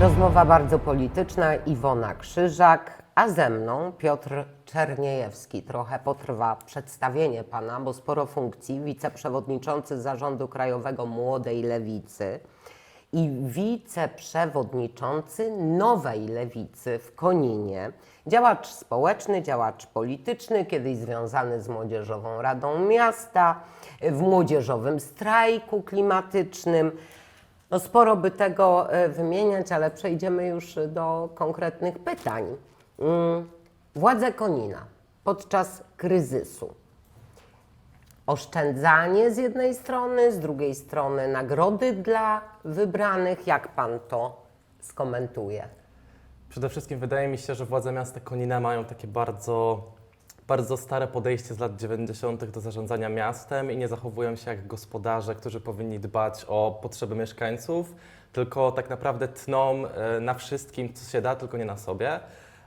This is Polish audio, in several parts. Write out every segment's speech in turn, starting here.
Rozmowa bardzo polityczna, Iwona Krzyżak, a ze mną Piotr Czerniejewski. Trochę potrwa przedstawienie pana, bo sporo funkcji. Wiceprzewodniczący Zarządu Krajowego Młodej Lewicy i wiceprzewodniczący Nowej Lewicy w Koninie. Działacz społeczny, działacz polityczny, kiedyś związany z Młodzieżową Radą Miasta, w młodzieżowym strajku klimatycznym. No sporo by tego e, wymieniać, ale przejdziemy już do konkretnych pytań. Mm, Władze Konina podczas kryzysu. Oszczędzanie z jednej strony, z drugiej strony nagrody dla wybranych. Jak pan to skomentuje? Przede wszystkim wydaje mi się, że władze miasta Konina mają takie bardzo, bardzo stare podejście z lat 90. do zarządzania miastem i nie zachowują się jak gospodarze, którzy powinni dbać o potrzeby mieszkańców, tylko tak naprawdę tną e, na wszystkim, co się da, tylko nie na sobie.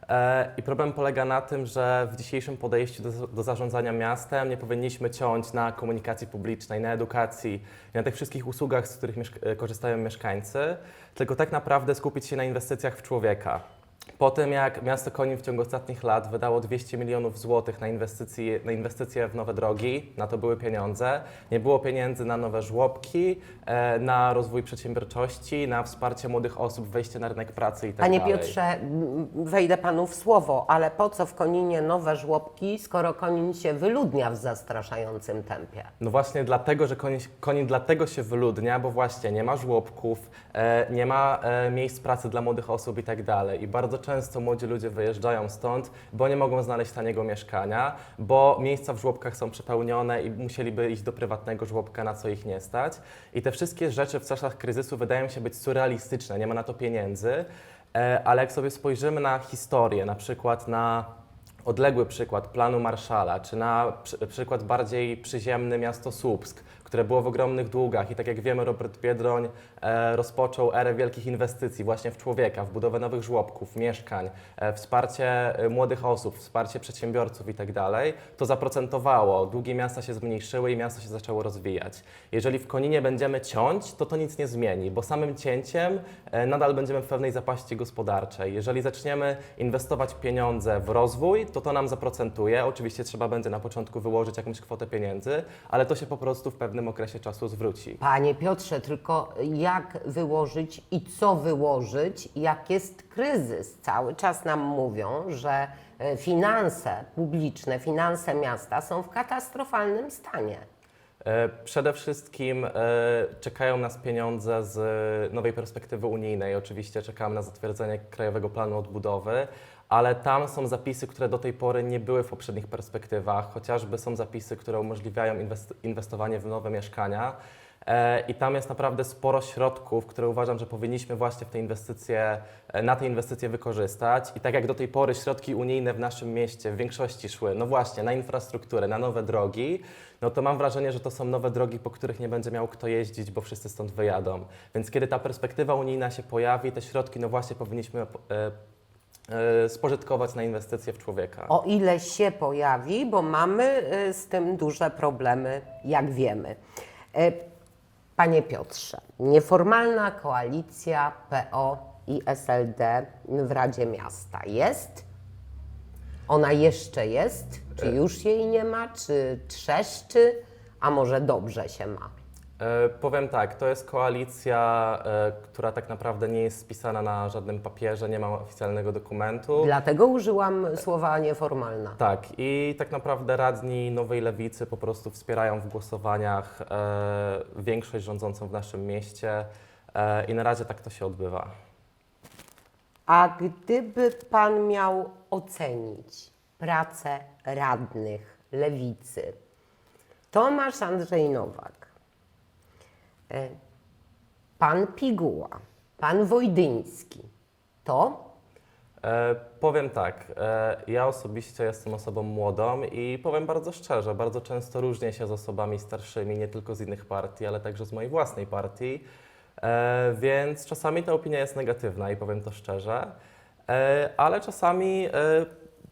E, I problem polega na tym, że w dzisiejszym podejściu do, do zarządzania miastem nie powinniśmy ciąć na komunikacji publicznej, na edukacji na tych wszystkich usługach, z których mieszk- e, korzystają mieszkańcy, tylko tak naprawdę skupić się na inwestycjach w człowieka. Po tym, jak miasto Konin w ciągu ostatnich lat wydało 200 milionów złotych na inwestycje, na inwestycje w nowe drogi, na to były pieniądze, nie było pieniędzy na nowe żłobki, e, na rozwój przedsiębiorczości, na wsparcie młodych osób, wejście na rynek pracy i tak Panie. Piotrze, m, wejdę panu w słowo, ale po co w Koninie nowe żłobki, skoro Konin się wyludnia w zastraszającym tempie? No właśnie dlatego, że Konin, Konin dlatego się wyludnia, bo właśnie nie ma żłobków, e, nie ma e, miejsc pracy dla młodych osób i tak dalej. I bardzo często młodzi ludzie wyjeżdżają stąd, bo nie mogą znaleźć taniego mieszkania, bo miejsca w żłobkach są przepełnione i musieliby iść do prywatnego żłobka, na co ich nie stać. I te wszystkie rzeczy w czasach kryzysu wydają się być surrealistyczne, nie ma na to pieniędzy, e, ale jak sobie spojrzymy na historię, na przykład na odległy przykład planu Marszala, czy na przy, przykład bardziej przyziemny miasto Słupsk, które było w ogromnych długach i tak jak wiemy Robert Biedroń e, rozpoczął erę wielkich inwestycji właśnie w człowieka, w budowę nowych żłobków, mieszkań, e, wsparcie e, młodych osób, wsparcie przedsiębiorców i tak to zaprocentowało, długi miasta się zmniejszyły i miasto się zaczęło rozwijać. Jeżeli w Koninie będziemy ciąć, to to nic nie zmieni, bo samym cięciem nadal będziemy w pewnej zapaści gospodarczej. Jeżeli zaczniemy inwestować pieniądze w rozwój, to to nam zaprocentuje. Oczywiście trzeba będzie na początku wyłożyć jakąś kwotę pieniędzy, ale to się po prostu w pewnym okresie czasu zwróci. Panie Piotrze, tylko jak wyłożyć i co wyłożyć, jak jest kryzys? Cały czas nam mówią, że e, finanse publiczne, finanse miasta są w katastrofalnym stanie. E, Przede wszystkim e, czekają nas pieniądze z nowej perspektywy unijnej. Oczywiście czekamy na zatwierdzenie Krajowego Planu Odbudowy, ale tam są zapisy, które do tej pory nie były w poprzednich perspektywach. Chociażby są zapisy, które umożliwiają inwest- inwestowanie w nowe mieszkania. E, I tam jest naprawdę sporo środków, które uważam, że powinniśmy właśnie w te inwestycje, e, na te inwestycje wykorzystać. I tak jak do tej pory środki unijne w naszym mieście w większości szły, no właśnie, na infrastrukturę, na nowe drogi, no to mam wrażenie, że to są nowe drogi, po których nie będzie miał kto jeździć, bo wszyscy stąd wyjadą. Więc kiedy ta perspektywa unijna się pojawi, te środki, no właśnie powinniśmy e, spożytkować na inwestycje w człowieka. O ile się pojawi, bo mamy z tym duże problemy, jak wiemy. E, Panie Piotrze, nieformalna koalicja PO i SLD w Radzie Miasta jest? Ona jeszcze jest? Czy już jej nie ma? Czy trzeszczy? A może dobrze się ma? E, powiem tak, to jest koalicja, e, która tak naprawdę nie jest spisana na żadnym papierze, nie ma oficjalnego dokumentu. Dlatego użyłam słowa nieformalna. Tak, i tak naprawdę radni Nowej Lewicy po prostu wspierają w głosowaniach e, większość rządzącą w naszym mieście i na razie tak to się odbywa. A gdyby Pan miał ocenić pracę radnych Lewicy, Tomasz Andrzej Nowak, Pan Piguła, Pan Wojdyński, to? E, powiem tak, e, ja osobiście jestem osobą młodą i powiem bardzo szczerze, bardzo często różnię się z osobami starszymi, nie tylko z innych partii, ale także z mojej własnej partii, e, więc czasami ta opinia jest negatywna i powiem to szczerze, e, ale czasami e,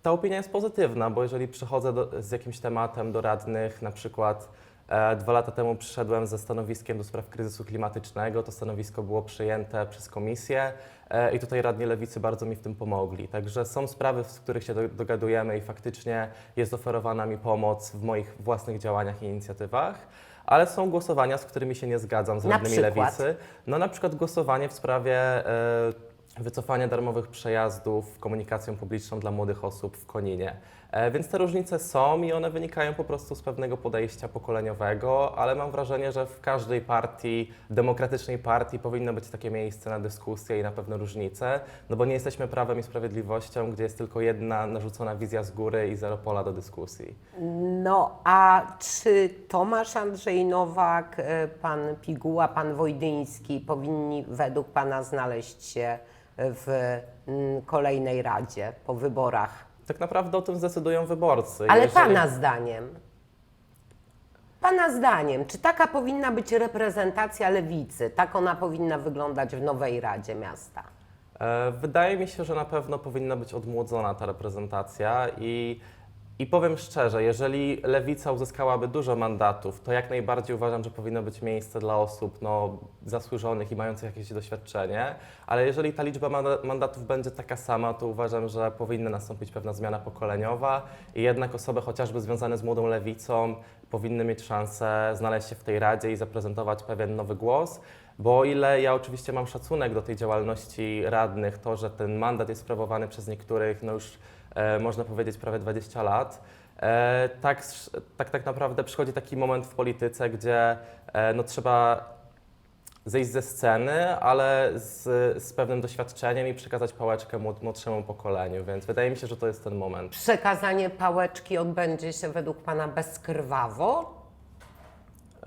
ta opinia jest pozytywna, bo jeżeli przychodzę do, z jakimś tematem do radnych, na przykład E, Dwa lata temu przyszedłem ze stanowiskiem do spraw kryzysu klimatycznego. To stanowisko było przyjęte przez komisję e, i tutaj radni lewicy bardzo mi w tym pomogli. Także są sprawy, w których się do- dogadujemy i faktycznie jest oferowana mi pomoc w moich własnych działaniach i inicjatywach. Ale są głosowania, z którymi się nie zgadzam z radnymi lewicy. No na przykład głosowanie w sprawie e, wycofania darmowych przejazdów komunikacją publiczną dla młodych osób w Koninie. E, więc te różnice są i one wynikają po prostu z pewnego podejścia pokoleniowego, ale mam wrażenie, że w każdej partii, demokratycznej partii powinno być takie miejsce na dyskusję i na pewne różnice, no bo nie jesteśmy prawem i sprawiedliwością, gdzie jest tylko jedna narzucona wizja z góry i zero pola do dyskusji. No a czy Tomasz Andrzej Nowak, e, pan Piguła, pan Wojdyński powinni według pana znaleźć się w mm, kolejnej radzie po wyborach? Tak naprawdę o tym zdecydują wyborcy. Ale Jeżeli- pana zdaniem, pana zdaniem, czy taka powinna być reprezentacja lewicy? Tak ona powinna wyglądać w nowej Radzie Miasta? E, Wydaje mi się, że na pewno powinna być odmłodzona ta reprezentacja i, i powiem szczerze, jeżeli lewica uzyskałaby dużo mandatów, to jak najbardziej uważam, że powinno być miejsce dla osób no, zasłużonych i mających jakieś doświadczenie, ale jeżeli ta liczba manda- mandatów będzie taka sama, to uważam, że powinna nastąpić pewna zmiana pokoleniowa i jednak osoby chociażby związane z młodą lewicą powinny mieć szansę znaleźć się w tej radzie i zaprezentować pewien nowy głos. Bo o ile ja oczywiście mam szacunek do tej działalności radnych, to, że ten mandat jest sprawowany przez niektórych, no już można powiedzieć prawie 20 lat, e, tak, tak, tak naprawdę przychodzi taki moment w polityce, gdzie e, no, trzeba zejść ze sceny, ale z, z pewnym doświadczeniem i przekazać pałeczkę młod- młodszemu pokoleniu, więc wydaje mi się, że to jest ten moment. Przekazanie pałeczki odbędzie się według pana bezkrwawo?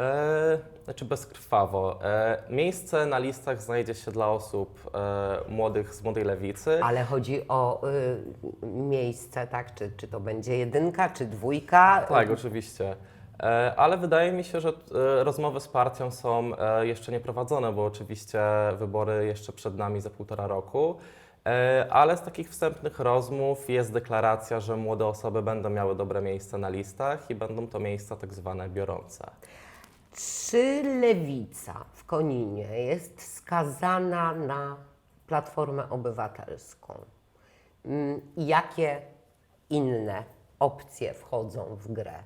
E, znaczy bezkrwawo. E, miejsce na listach znajdzie się dla osób e, młodych z młodej lewicy. Ale chodzi o y, miejsce, tak? Czy, czy to będzie jedynka, czy dwójka? Tak, oczywiście. E, Ale wydaje mi się, że e, rozmowy z partią są e, jeszcze nie prowadzone, bo oczywiście wybory jeszcze przed nami za półtora roku. E, Ale z takich wstępnych rozmów jest deklaracja, że młode osoby będą miały dobre miejsce na listach i będą to miejsca tak zwane biorące. Czy lewica w Koninie jest skazana na Platformę Obywatelską? Mm, jakie inne opcje wchodzą w grę?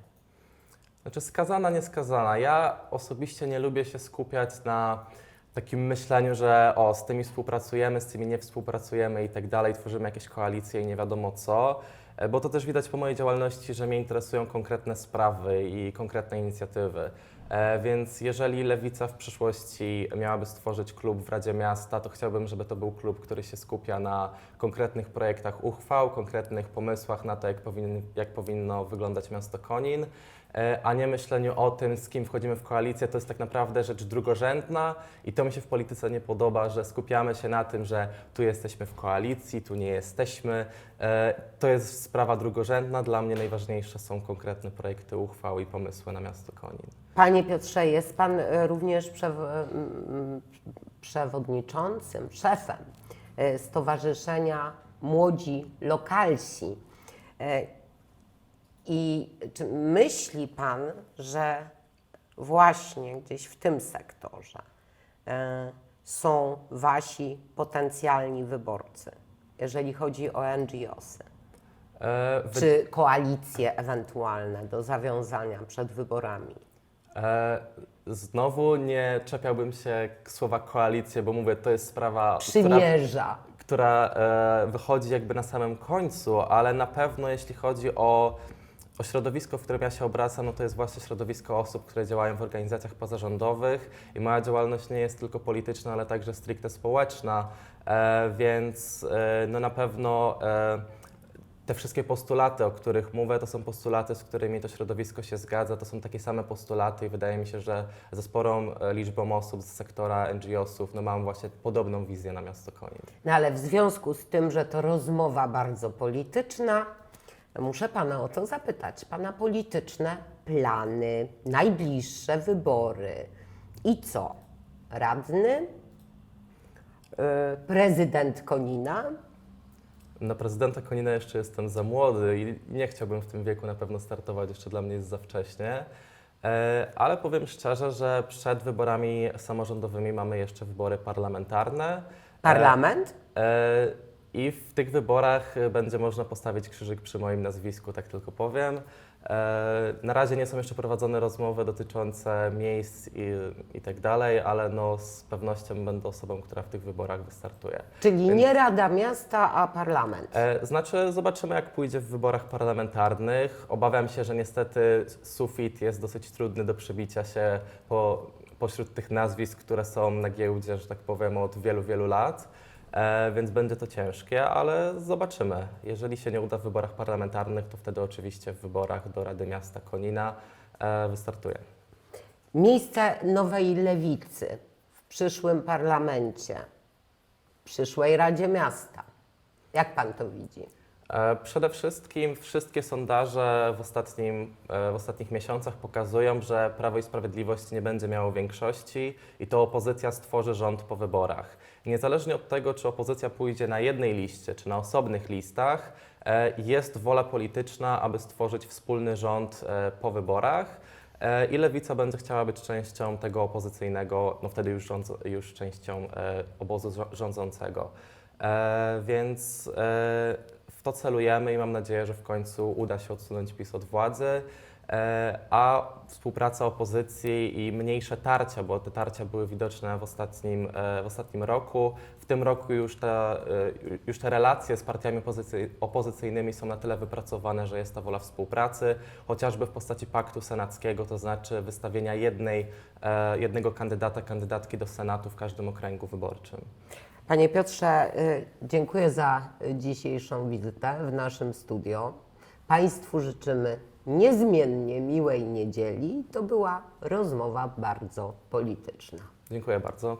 Znaczy skazana, nieskazana. Ja osobiście nie lubię się skupiać na takim myśleniu, że o, z tymi współpracujemy, z tymi nie współpracujemy i tak dalej, tworzymy jakieś koalicje i nie wiadomo co, bo to też widać po mojej działalności, że mnie interesują konkretne sprawy i konkretne inicjatywy. E, Więc jeżeli Lewica w przyszłości miałaby stworzyć klub w Radzie Miasta, to chciałbym, żeby to był klub, który się skupia na konkretnych projektach uchwał, konkretnych pomysłach na to, jak, powin, jak powinno wyglądać miasto Konin, e, a nie myśleniu o tym, z kim wchodzimy w koalicję. To jest tak naprawdę rzecz drugorzędna i to mi się w polityce nie podoba, że skupiamy się na tym, że tu jesteśmy w koalicji, tu nie jesteśmy. E, To jest sprawa drugorzędna. Dla mnie najważniejsze są konkretne projekty uchwał i pomysły na miasto Konin. Panie Piotrze, jest Pan e, również przew- przewodniczącym, szefem e, Stowarzyszenia Młodzi Lokalsi. I czy myśli Pan, że właśnie gdzieś w tym sektorze e, są Wasi potencjalni wyborcy, jeżeli chodzi o NGOsy? E, wy- Czy koalicje ewentualne do zawiązania przed wyborami? E, Znowu nie czepiałbym się słowa koalicję, bo mówię, to jest sprawa, która, Przymierza. która e, wychodzi jakby na samym końcu, ale na pewno jeśli chodzi o, o środowisko, w którym ja się obracam, no to jest właśnie środowisko osób, które działają w organizacjach pozarządowych i moja działalność nie jest tylko polityczna, ale także stricte społeczna, e, więc e, no na pewno e, te wszystkie postulaty, o których mówię, to są postulaty, z którymi to środowisko się zgadza, to są takie same postulaty i wydaje mi się, że ze sporą e, liczbą osób z sektora NGO-sów no mam właśnie podobną wizję na miasto Konin. No ale w związku z tym, że to rozmowa bardzo polityczna, muszę Pana o to zapytać. Pana polityczne plany, najbliższe wybory i co? Radny? Yy, prezydent Konina? Na prezydenta Konina jeszcze jestem za młody i nie chciałbym w tym wieku na pewno startować, jeszcze dla mnie jest za wcześnie. E, Ale powiem szczerze, że przed wyborami samorządowymi mamy jeszcze wybory parlamentarne. Parlament? E, I w tych wyborach e, będzie można postawić krzyżyk przy moim nazwisku, tak tylko powiem. E, Na razie nie są jeszcze prowadzone rozmowy dotyczące miejsc i, i tak dalej, ale no z pewnością będę osobą, która w tych wyborach wystartuje. Czyli nie Rada Miasta, a parlament. E, Znaczy, zobaczymy, jak pójdzie w wyborach parlamentarnych. Obawiam się, że niestety sufit jest dosyć trudny do przebicia się po, pośród tych nazwisk, które są na giełdzie, że tak powiem, od wielu, wielu lat. E, więc będzie to ciężkie, ale zobaczymy. Jeżeli się nie uda w wyborach parlamentarnych, to wtedy oczywiście w wyborach do Rady Miasta Konina e, wystartuję. Miejsce nowej lewicy w przyszłym parlamencie, w przyszłej Radzie Miasta. Jak pan to widzi? E, Przede wszystkim wszystkie sondaże w, ostatnim, e, w ostatnich miesiącach pokazują, że Prawo i Sprawiedliwość nie będzie miało większości i to opozycja stworzy rząd po wyborach. Niezależnie od tego, czy opozycja pójdzie na jednej liście, czy na osobnych listach, e, jest wola polityczna, aby stworzyć wspólny rząd po wyborach. I lewica będzie chciała być częścią tego opozycyjnego, no wtedy już, rządz, już częścią obozu rządzącego. Więc to celujemy i mam nadzieję, że w końcu uda się odsunąć PiS od władzy. E, a współpraca opozycji i mniejsze tarcia, bo te tarcia były widoczne w ostatnim, e, w ostatnim roku. W tym roku już te, już te relacje z partiami opozycy, opozycyjnymi są na tyle wypracowane, że jest ta wola współpracy, chociażby w postaci paktu senackiego, to znaczy wystawienia jednej, e, jednego kandydata, kandydatki do Senatu w każdym okręgu wyborczym. Panie Piotrze, y, dziękuję za dzisiejszą wizytę w naszym studio. Państwu życzymy niezmiennie miłej niedzieli. To była rozmowa bardzo polityczna. Dziękuję bardzo.